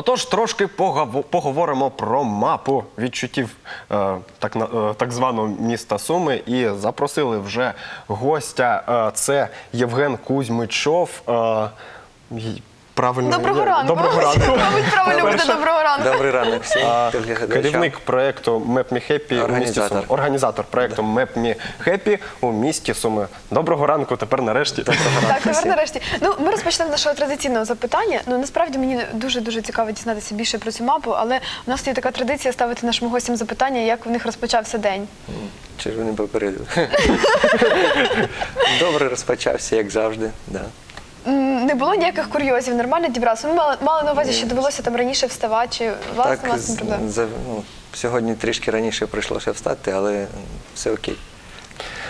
Отож, трошки поговоримо про мапу відчуттів е, так, е, так званого міста Суми. І запросили вже гостя. Е, це Євген Кузьмичов. Правильно Доброго ранку. Доброго ранку. Мабуть, правильно буде Перше- доброго ранку. Добрий ранок всім А, телеглядачам. Керівник проєкту Map Me Happy у місті Організатор. Суми. Організатор проєкту Map Me Happy у місті Суми. Доброго ранку, тепер нарешті. Так, тепер нарешті. Ну, ми розпочнемо з нашого традиційного запитання. Ну насправді мені дуже дуже цікаво дізнатися більше про цю мапу, але у нас є така традиція ставити нашим гостям запитання, як в них розпочався день. Червоним попередив. Добре розпочався, як завжди. Да. М, Не було ніяких курйозів, нормально дібрався. Ми мали, мали на увазі, що довелося там раніше вставати, чи власне Так, власне проблем. за- ну, сьогодні трішки раніше прийшлося встати, але все окей.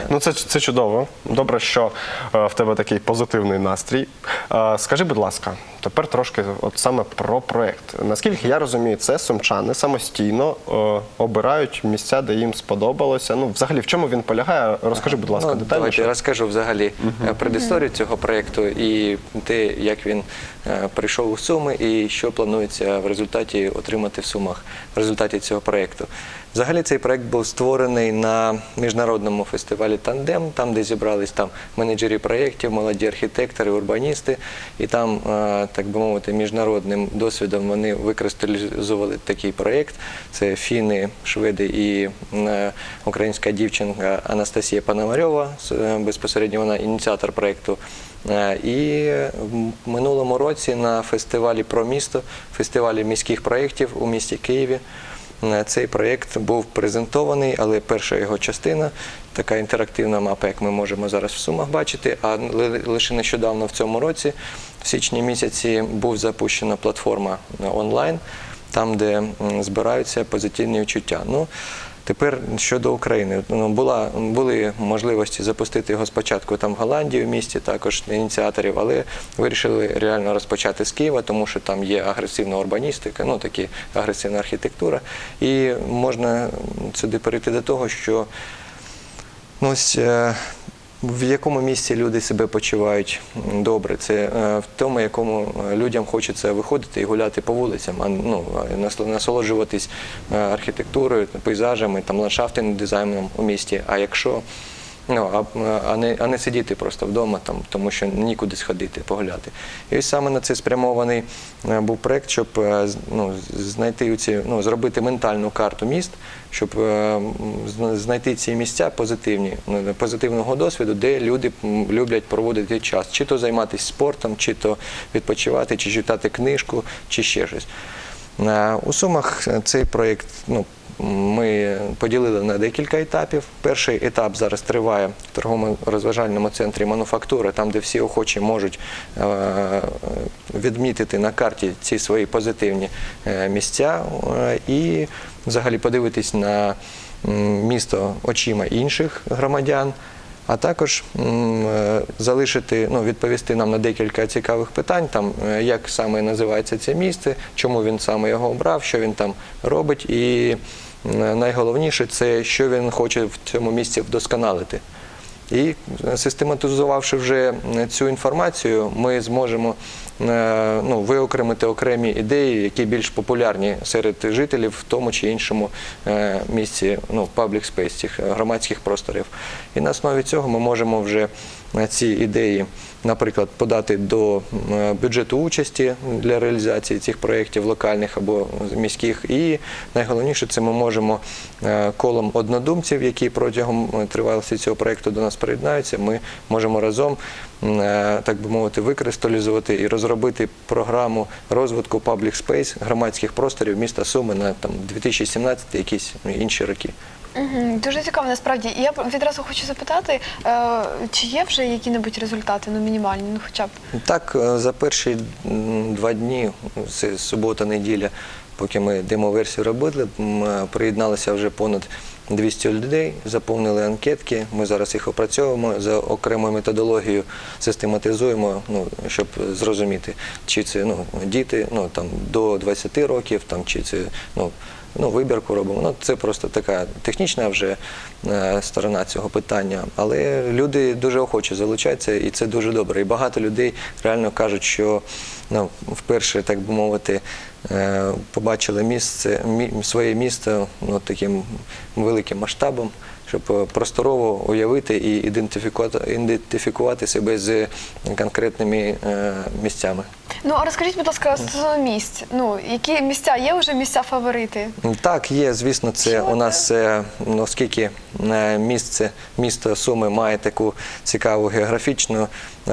Ну, це, це чудово. Добре, що е, в тебе такий позитивний настрій. Е, скажи, будь ласка, тепер трошки от саме про проект. Наскільки я розумію, це сумчани самостійно е, обирають місця, де їм сподобалося. Ну, взагалі, в чому він полягає? Розкажи, будь ласка, ну, давайте детальніше. я розкажу взагалі е, предісторію цього проєкту і те, як він е, прийшов у Суми і що планується в результаті отримати в Сумах в результаті цього проєкту. Взагалі цей проєкт був створений на міжнародному фестивалі Тандем, там, де зібрались там менеджери проєктів, молоді архітектори, урбаністи, і там, так би мовити, міжнародним досвідом вони викристалізували такий проєкт. Це фіни, шведи і е, українська дівчинка Анастасія Пономарьова, е, безпосередньо вона ініціатор проєкту. Е, І в минулому році на фестивалі про місто, фестивалі міських проєктів у місті Києві. Е, Цей проєкт був презентований, але перша його частина, така інтерактивна мапа, як ми можемо зараз в Сумах бачити. А лише нещодавно в цьому році, в січні місяці, був запущена платформа е, онлайн, там, де збираються позитивні відчуття. Ну, Тепер щодо України, ну була були можливості запустити його спочатку там в Голландії в місті, також ініціаторів, але вирішили реально розпочати з Києва, тому що там є агресивна урбаністика, ну такі агресивна архітектура. І можна сюди перейти до того, що ну, ось, е, в якому місці люди себе почувають добре. Це е, в тому, якому е, людям хочеться виходити і гуляти по вулицям, а ну, насл- насолоджуватись е, архітектурою, пейзажами, там, ландшафтним дизайном у місті. А якщо Ну, а, а, не, а не сидіти просто вдома, там, тому що нікуди сходити, погуляти. І ось саме на це спрямований е, був проєкт, щоб е, ну, знайти ці, ну, зробити ментальну карту міст, щоб е, знайти ці місця позитивні, ну, позитивного досвіду, де люди люблять проводити час, чи то займатися спортом, чи то відпочивати, чи читати книжку, чи ще щось. У Сумах цей проєкт ну, ми поділили на декілька етапів. Перший етап зараз триває в торгово-розважальному центрі мануфактури, там, де всі охочі можуть е, відмітити на карті ці свої позитивні е, місця е, і взагалі подивитись на місто очима інших громадян. А також залишити, ну, відповісти нам на декілька цікавих питань, там, як саме називається це місце, чому він саме його обрав, що він там робить, і найголовніше це, що він хоче в цьому місці вдосконалити. І е, систематизувавши вже е, цю інформацію, ми зможемо е, ну, виокремити окремі ідеї, які більш популярні серед жителів в тому чи іншому е, місці, ну, public space, цих е, громадських просторів. І на основі цього ми можемо вже е, ці ідеї, наприклад, подати до е, бюджету участі для реалізації цих проєктів локальних або міських. І найголовніше це ми можемо е, колом однодумців, які протягом е, тривалості цього проєкту до нас приєднаються. Ми можемо разом, так би мовити, викристалізувати і розробити програму розвитку public space, громадських просторів міста Суми на там 2017 якісь інші роки. Дуже цікаво, насправді. Я відразу хочу запитати, е, чи є вже які-небудь результати, ну мінімальні, ну хоча б. Так, е, за перші два дні, це субота-неділя, поки ми демо-версію робили, е, вже понад 200 людей, заповнили анкетки. Ми зараз їх опрацьовуємо за окремою методологією, систематизуємо, ну, щоб зрозуміти, чи це ну, діти ну, там, до 20 років, там, чи це ну, ну, вибірку робимо. Ну, це просто така технічна вже е, сторона цього питання. Але люди дуже охоче залучаються, і це дуже добре. І багато людей реально кажуть, що ну, вперше, так би мовити, побачили місце, мі- своє місто ну, таким великим масштабом, щоб е, просторово уявити і ідентифікувати, ідентифікувати себе з конкретними е, місцями. Ну а розкажіть, будь ласка, стосовно місць. Ну які місця є вже місця фаворити? Так, є, звісно, це Що у нас, е, ну, оскільки е, місце, місто Суми має таку цікаву географічну, е,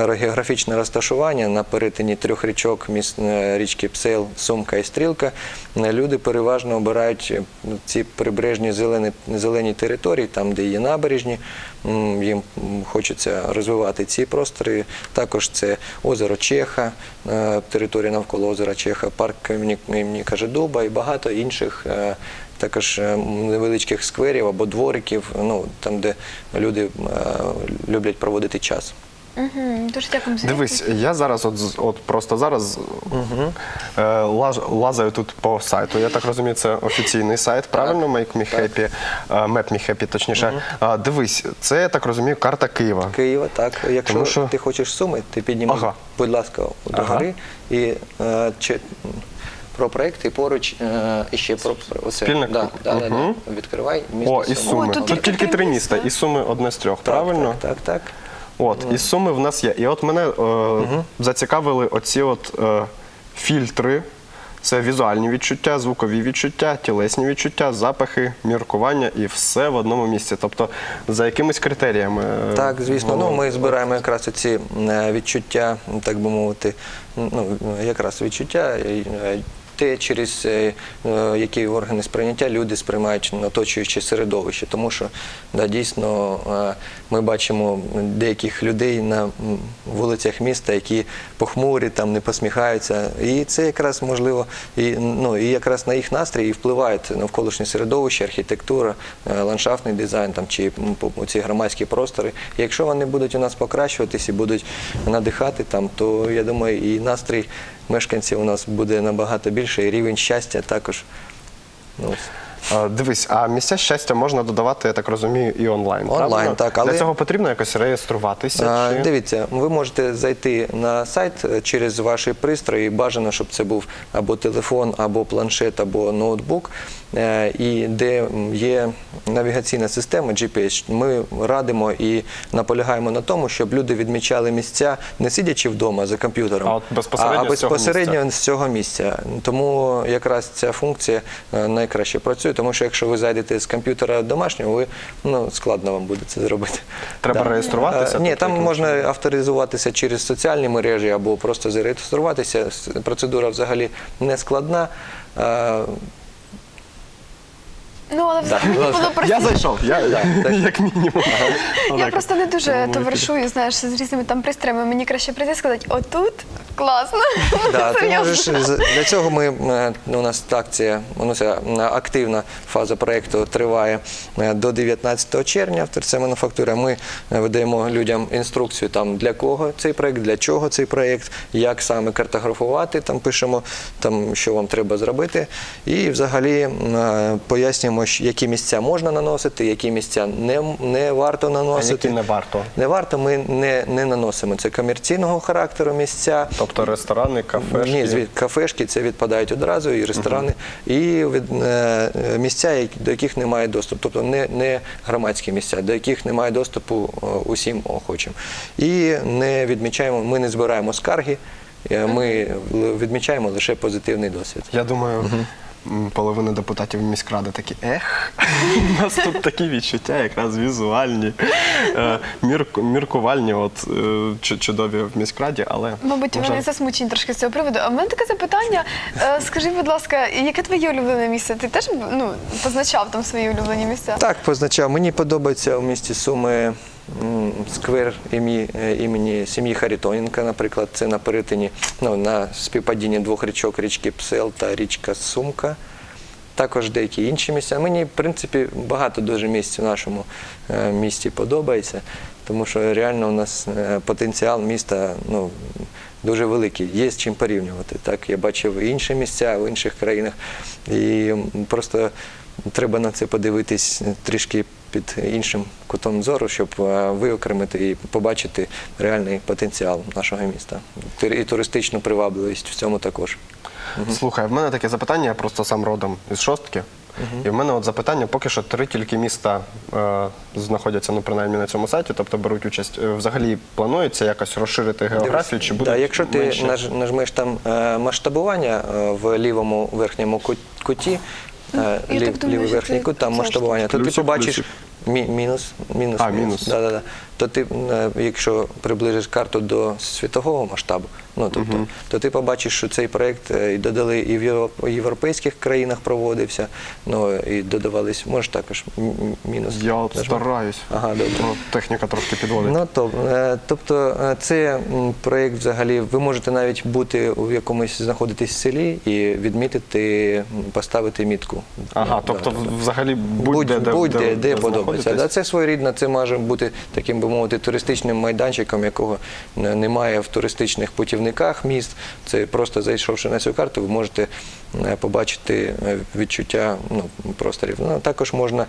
географічне розташування на перетині трьох річок, е, річки Псел, Сумка і Стрілка, е, люди переважно обирають е, ці прибережні зелені, зелені території, там, де є набережні, їм хочеться розвивати ці простори. Також це озеро Чеха, територія навколо озера Чеха, парк імені, Кажедуба і багато інших. Також невеличких скверів або двориків, ну там, де люди люблять проводити час. Угу, дуже дякую за Дивись, я зараз, от, от просто зараз е, лаж, лазаю тут по сайту. Я так розумію, це офіційний сайт, правильно? Make Me Happy, е, Map Me Happy, точніше. А, дивись, це я так розумію, карта Києва. Києва, так. Якщо Тому що- ти хочеш суми, ти піднімай, Ага. будь ласка, до Ага. гори і е, чи, про проект і поруч е, і ще про, оце. Спільник? Да, да, да, Мгм. да. Відкривай місто О, і Суми. О, тут тут, тільки три міста. і Суми одне з трьох, Так, правильно? Так, так, так. От, і Суми в нас є. І от мене е, зацікавили оці от е, фільтри. Це візуальні відчуття, звукові відчуття, тілесні відчуття, запахи, міркування і все в одному місці. Тобто за якимись критеріями. е, Так, звісно. Ну, ми збираємо якраз ці відчуття, так би мовити, ну, якраз відчуття, е, те, через е, е, які органи сприйняття люди сприймають оточуюче середовище. Тому що да, дійсно е, ми бачимо деяких людей на вулицях міста, які похмурі, там не посміхаються. І це якраз можливо, і, ну, і якраз на їх настрій і впливають навколишнє середовище, архітектура, ландшафтний дизайн там, чи ці громадські простори. І якщо вони будуть у нас покращуватись і будуть надихати там, то я думаю, і настрій мешканців у нас буде набагато більше, і рівень щастя також. Ну. Е, Дивись, а місця щастя можна додавати, я так розумію, і онлайн. Онлайн, правильно? так, але- Для цього потрібно якось реєструватися. Чи... Дивіться, ви можете зайти на сайт е, через ваші пристрої. Бажано, щоб це був або телефон, або планшет, або ноутбук, е, і де м, є навігаційна система GPS. Ми радимо і наполягаємо на тому, щоб люди відмічали місця, не сидячи вдома за комп'ютером, А от безпосередньо з цього безпосередньо місця. з цього місця. Тому якраз ця функція е, найкраще працює, тому що якщо ви зайдете з комп'ютера домашнього, ви ну складно вам буде це зробити. Треба реєструватися, Е, Ні, тобто, там можна чином? авторизуватися через соціальні мережі або просто зареєструватися. Процедура взагалі не складна. Е, Ну але Да, мені було просто Я зайшов, я, так. як мінімум. Я просто не дуже товаришую, знаєш, з різними там пристроями. Мені краще прийти і сказати, отут класно. Да, ти Серйозно. можеш, з- для цього ми, е, у нас акція, ну, ця е, активна фаза проєкту триває е, до 19 червня в ТРЦ «Мануфактура». Ми е, видаємо людям інструкцію, там, для кого цей проєкт, для чого цей проєкт, як саме картографувати, там пишемо, там, що вам треба зробити. І взагалі е, пояснюємо, щ- які місця можна наносити, які місця не, не варто А наносити. які не варто. Не варто, ми не, не наносимо. Це комерційного характеру місця. Тобто ресторани, кафешки. Ні, звід, кафешки це відпадають одразу, і ресторани, і від, е, місця, до яких немає доступу, тобто не, не громадські місця, до яких немає доступу е, усім охочим. І не відмічаємо, ми не збираємо скарги, е, ми відмічаємо лише позитивний досвід. Я думаю, м, половина депутатів міськради такі, ех, у нас тут такі відчуття, якраз візуальні, е, мірк- міркувальні, от е, чу- чудові в міськраді, але Мабуть, на жаль, вони засмучені трошки з цього приводу. А в мене таке запитання. Е, Скажи, будь ласка, яке твоє улюблене місце? Ти теж ну, позначав там свої улюблені місця? Так, позначав. Мені подобається у місті Суми сквер е, імені сім'ї Харитоненка, наприклад, це на перетині, ну, на співпадінні двох річок, річки Псел та річка Сумка. Також деякі інші місця. Мені, в принципі, багато дуже місць в нашому е, місті подобається, тому що реально у нас е, потенціал міста ну, дуже великий, є з чим порівнювати. Так, я бачив інші місця в інших країнах. І просто треба на це подивитись трішки під іншим кутом зору, щоб е, виокремити і побачити реальний потенціал нашого міста. І туристичну привабливість в цьому також. Слухай, в мене таке запитання, я просто сам родом із шостки. І в мене от запитання, поки що три тільки міста е, знаходяться, ну принаймні на цьому сайті, тобто беруть участь. Е, Взагалі планується якось розширити географію, чи буде да, якщо ти менше? нажмеш там масштабування в лівому верхньому куті, е, я лів- так думаю, лівий що верхній це- кут, там масштабування, Тут ти Плюсик, побачиш плюсик. мі- мінус, мінус, А, мінус. Да, да, да. То ти, е, якщо приближиш карту до світового масштабу, ну тобто, то ти побачиш, що цей проект е, і додали і в євро- європейських країнах проводився, ну і додавались, може також мінус. Я от стараюсь. Ага, добре. Ну, техніка трошки підводить. Ну, то, е, тобто це проєкт взагалі, ви можете навіть бути у якомусь знаходитись в селі і відмітити, поставити мітку. ага, Ну, тобто да, взагалі будь-де, де, будь-де, де, де подобається. знаходитесь. Да, це своєрідно, це може бути таким би мовити туристичним майданчиком, якого немає в туристичних путівниках міст. Це просто зайшовши на цю карту, ви можете е, побачити е, відчуття ну, просторів. Ну, також можна, е,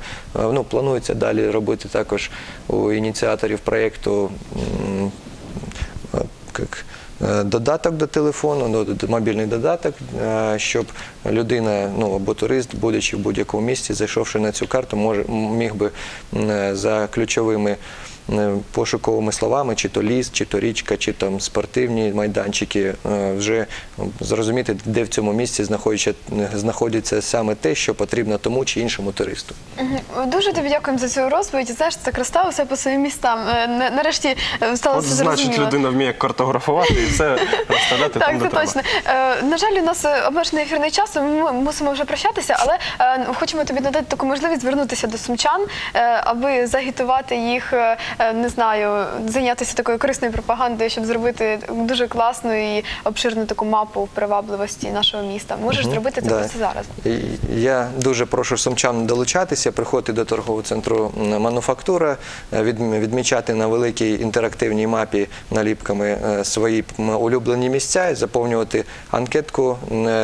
ну, планується далі робити також у ініціаторів проєкту. додаток до телефону, ну, мобільний додаток, щоб людина, ну або турист, будучи в будь-якому місці, зайшовши на цю карту, може міг би за ключовими пошуковими словами, чи то ліс, чи то річка, чи там спортивні майданчики, е, вже зрозуміти, де в цьому місці знаходиться, знаходиться саме те, що потрібно тому чи іншому туристу. Дуже тобі дякуємо за цю розповідь. Знаєш, це красиво все по своїм містам. Е, на- Нарешті е, стало От все значить, людина вміє картографувати і все розставляти Так, там, де це точно. Е, на жаль, у нас е, обмежений ефірний час, ми мусимо вже прощатися, але е, хочемо тобі надати таку можливість звернутися до сумчан, е, аби загітувати їх, е, е, не знаю, зайнятися такою корисною пропагандою, щоб зробити дуже класну і обширну таку мапу привабливості нашого міста. Можеш зробити це Да. просто зараз. Я дуже прошу сумчан долучатися, приходити до торгового центру мануфактура, е, відмічати на великій інтерактивній мапі наліпками е, свої улюблені місця і заповнювати анкетку,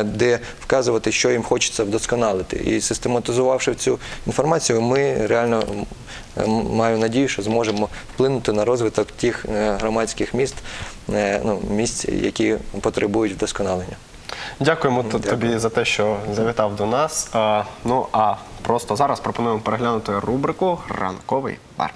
де вказувати, що їм хочеться вдосконалити. І систематизувавши цю інформацію, ми реально маю надію, що зможемо вплинути на розвиток тих е, громадських міст, е, ну, місць, які потребують вдосконалення. Дякуємо Дякую. тобі за те, що завітав до нас. Ну а просто зараз пропонуємо переглянути рубрику Ранковий бар.